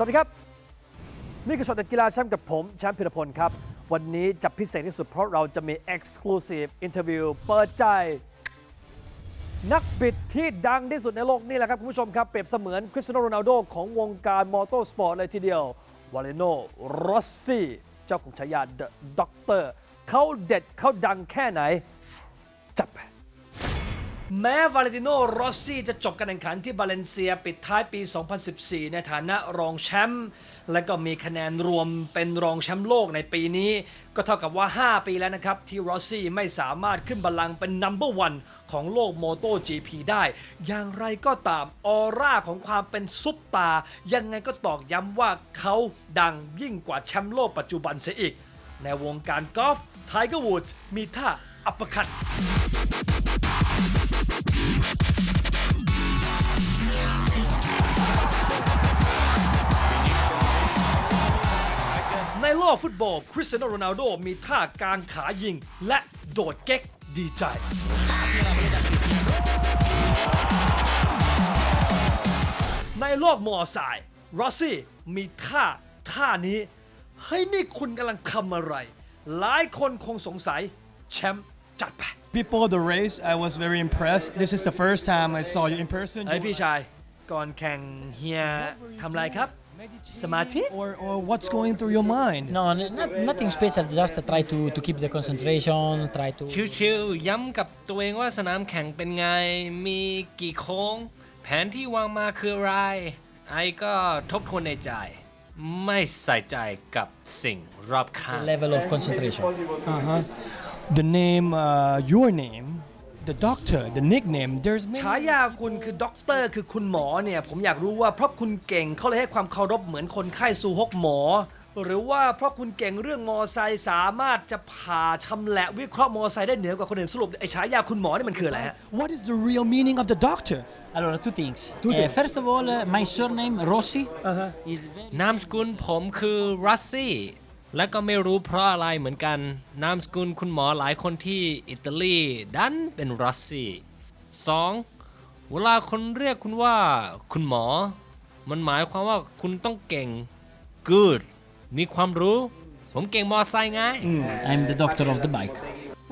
สวัสดีครับ นี่คือช็อตเด็ดกีฬาแชมป์กับผมแชมป์พิรพลครับ วันนี้จะพิเศษที่สุดเพราะเราจะมี Exclusive Interview เปิดใจ นักบิดที่ดังที่สุดในโลกนี่แหละครับคุณผู้ชมครับ เปรียบเสมือนคริสเตียโนโรนัลโดของวงการมอเตอร์สปอร์ตเลยทีเดียววาเลโนโรสซี่เจ้าของฉายา The Doctor เขาเด็ดเขาดังแค่ไหน จับไป แม้วาเลนติโนโรสซี่จะจบการแข่งขันที่บาเลนเซียปิดท้ายปี 2014 ในฐานะรองแชมป์และก็มีคะแนนรวมเป็นรองแชมป์โลกในปีนี้ ก็เท่ากับว่า 5 ปีแล้วนะครับ ที่โรสซี่ไม่สามารถขึ้นบัลลังก์เป็นนัมเบอร์วันของโลกโมโต GP ได้ อย่างไรก็ตามออร่าของความเป็นซุปตา ยังไงก็ตอกย้ำว่าเขาดังยิ่งกว่าแชมป์โลกปัจจุบันเสียอีก ในวงการกอล์ฟไทเกอร์วูดส์มีท่าอัปปอร์คัต ในโลกฟุตบอลคริสเตียโนโรนัลโดมีท่าการขายิง และโดดเก๊กดีใจ ในโลกมอไซค์รอสซี่มีท่าท่านี้ เฮ้ยนี่คุณกำลังทำอะไร หลายคนคงสงสัยแชมป์ จัดไป Before the race, I was very impressed. This is the first time I saw you in person. เฮ้ยพี่ชาย ก่อนแข่งเฮียทำอะไรครับ สมาธิ Or, or what's going through your mind? No, n- not, nothing special. Just try to, to keep the concentration. Try to. ชิวๆย้ำกับตัวเองว่าสนามแข่งเป็นไง มีกี่โค้ง แผนที่วางมาคืออะไร ไอ้ก็ทบทวนในใจ ไม่ใส่ใจกับสิ่งรอบข้าง level of concentration. Uh-huh. The name, uh, your name, the doctor, the nickname. There's many. ฉายาคุณคือด็อกเตอร์คือคุณหมอเนี่ยผมอยากรู้ว่าเพราะคุณเก่งเขาเลยให้ความเคารพเหมือนคนไข้สู่ฮกหมอ หรือว่าเพราะคุณเก่งเรื่องมอไซค์สามารถจะผ่าชำแหละวิเคราะห์มอไซค์ได้เหนือกว่าคนอื่นสรุปไอ้ฉายาคุณหมอนี่มันคืออะไรฮะ What is the real meaning of the doctor? Allora, two things. Two Uh, things. first of all, uh, my surname Rossi is very นามสกุลผมคือรัสซี่ และก็ไม่รู้เพราะอะไรเหมือนกัน นามสกุลคุณหมอหลายคนที่อิตาลี ดันเป็นรัสซี่สองเวลาคนเรียกคุณว่าคุณหมอ มันหมายความว่าคุณต้องเก่ง good มีความรู้ ผมเก่งมอไซค์ไง I'm the doctor of the bike.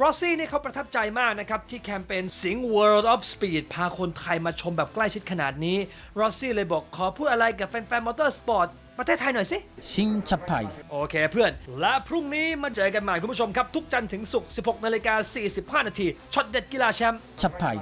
รอสซี่นี่เขาประทับใจมากนะครับ ที่แคมเปญสิง World of Speed พาคนไทยมาชมแบบใกล้ชิดขนาดนี้รอสซี่เลยบอกขอพูดอะไรกับแฟนๆมอเตอร์สปอร์ต ประเทศไทยหน่อยสิ Sin Chappai. โอเคเพื่อน และพรุ่งนี้มาเจอกันใหม่คุณผู้ชมครับ ทุกจันทร์ถึงศุกร์ 16 นาฬิกา45 นาทีช็อตเด็ดกีฬาแชมป์ Chappai.